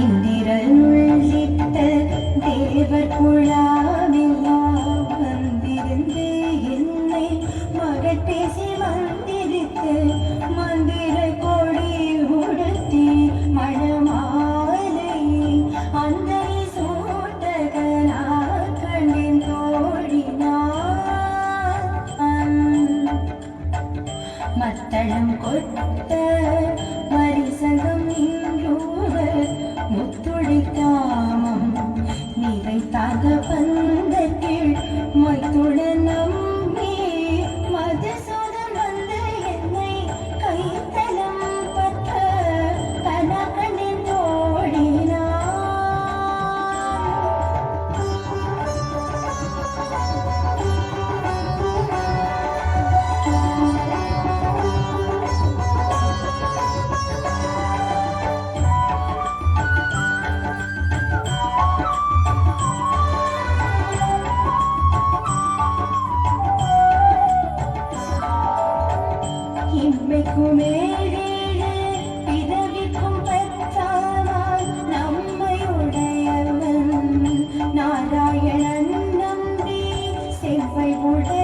இந்திரனுள்ளித்த தேவர் குழாவெல்லாம் வந்திருந்து என்னை மகள் பேசி வந்திருக்க மந்திர கொடி உடுத்தி மழமாலையை அந்த சூட்டகனா கண்ணின் தோழினான். மத்தளம் கொட்ட Thank you.